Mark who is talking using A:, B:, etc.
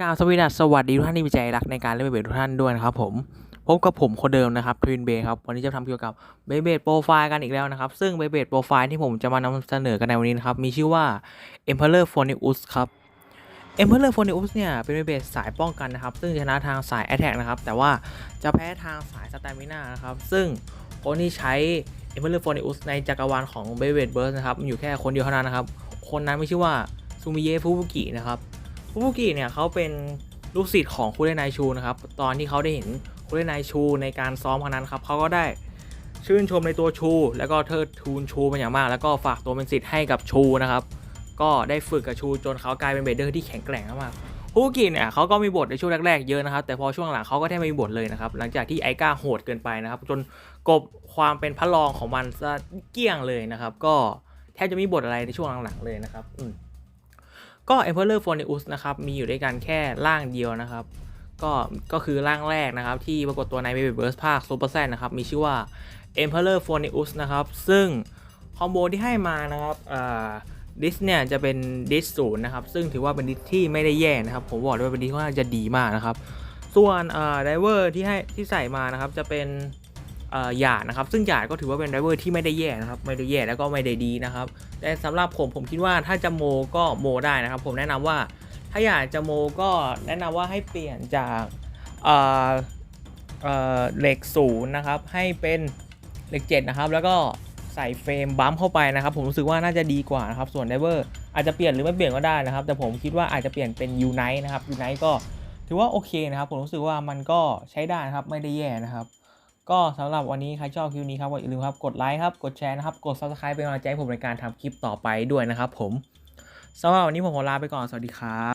A: กาวสวัสดีสวัสดีทุกท่านที่มีใจรักในการเล่นเบเบดทุกท่านด้วยนะครับผมพบกับผมคนเดิมนะครับทวินเบครับวันนี้จะทำเกี่ยวกับเบเบดโปรไฟล์กันอีกแล้วนะครับซึ่งเบเบดโปรไฟล์ที่ผมจะมานำเสนอกันในวันนี้นะครับมีชื่อว่า Emperor p h o n i u s ครับ Emperor p h o n i u s เนี่ยเป็นเบเบดสายป้องกันนะครับซึ่งชนะทางสาย Attack นะครับแต่ว่าจะแพ้ทางสาย Stamina นะครับซึ่งคนที่ใช้ Emperor p h o n i u s ในจักรวาลของ b e y b l a d Burst นะครับมีอยู่แค่คนเดียวเท่านั้นนะครับคนนั้นไม่ชื่อว่าซูมิเยะฟูบุกินะครับ ฟูบุกิเนี่ยเขาเป็นลูกศิษย์ของคุเรนายชูนะครับ ตอนที่เขาได้เห็นคุเรนายชูในการซ้อมครั้งนั้นครับเขาก็ได้ชื่นชมในตัวชู แล้วก็เทิดทูนชูเป็นอย่างมาก แล้วก็ฝากตัวเป็นศิษย์ให้กับชูนะครับ ก็ได้ฝึกกับชูจนเขากลายเป็นเบเดอร์ที่แข็งแกร่งมากๆฟูบุกิเนี่ยเขาก็มีบทในช่วงแรกๆเยอะนะครับ แต่พอช่วงหลังเขาก็แทบไม่มีบทเลยนะครับ หลังจากที่ไอก้าโหดเกินไปนะครับ จนกบความเป็นพระรองของมันซะเกลี้ยงเลยนะครับ ก็แทบจะไม่มีบทอะไรในช่วงหลังๆเลยนะครับ อืม ก็ Emperor p h o n i u s นะครับ มีอยู่ด้วยกันแค่ร่างเดียวนะครับ ก็ก็คือร่างแรกนะครับ ที่ปรากฏตัวใน Baby Burst ภาค Super s a นะครับ มีชื่อว่า Emperor p h o n i u s นะครับ ซึ่งคอมโบที่ให้มานะครับดิสเนี่ยจะเป็นดิสศูนย์นะครับ ซึ่งถือว่าเป็นดิสที่ไม่ได้แย่นะครับ ผมบอกเลยว่าเป็นดิสที่ค่าจะดีมากนะครับ ส่วนไดเวอร์ที่ให้ที่ใส่มานะครับจะเป็น หยาดนะครับ ซึ่งหยาดก็ถือว่าเป็นไดเวอร์ที่ไม่ได้แย่นะครับ ไม่ได้แย่แล้วก็ไม่ได้ดีนะครับ แต่สำหรับผมผมคิดว่าถ้าจะโมก็โมได้นะครับ ผมแนะนำว่าถ้าอยากจะโมก็แนะนำว่าให้เปลี่ยนจากเหล็กศูนย์นะครับ ให้เป็นเหล็กเจ็ดนะครับ แล้วก็ใส่เฟรมบัมเข้าไปนะครับ ผมรู้สึกว่าน่าจะดีกว่านะครับ ส่วนไดเวอร์อาจจะเปลี่ยนหรือไม่เปลี่ยนก็ได้นะครับ แต่ผมคิดว่าอาจจะเปลี่ยนเป็นยูไนท์นะครับยูไนท์ก็ถือว่าโอเคนะครับ ผมรู้สึกว่ามันก็ใช้ได้นะครับ ไม่ได้แย่นะครับ ก็สำหรับวันนี้ใครชอบคลิปนี้ครับก็อย่าลืมครับกดไลค์ครับ กดแชร์นะครับ กด subscribe เป็นกำลังใจให้ผมในการทำคลิปต่อไปด้วยนะครับผมสำหรับวันนี้ผมขอลาไปก่อน สวัสดีครับ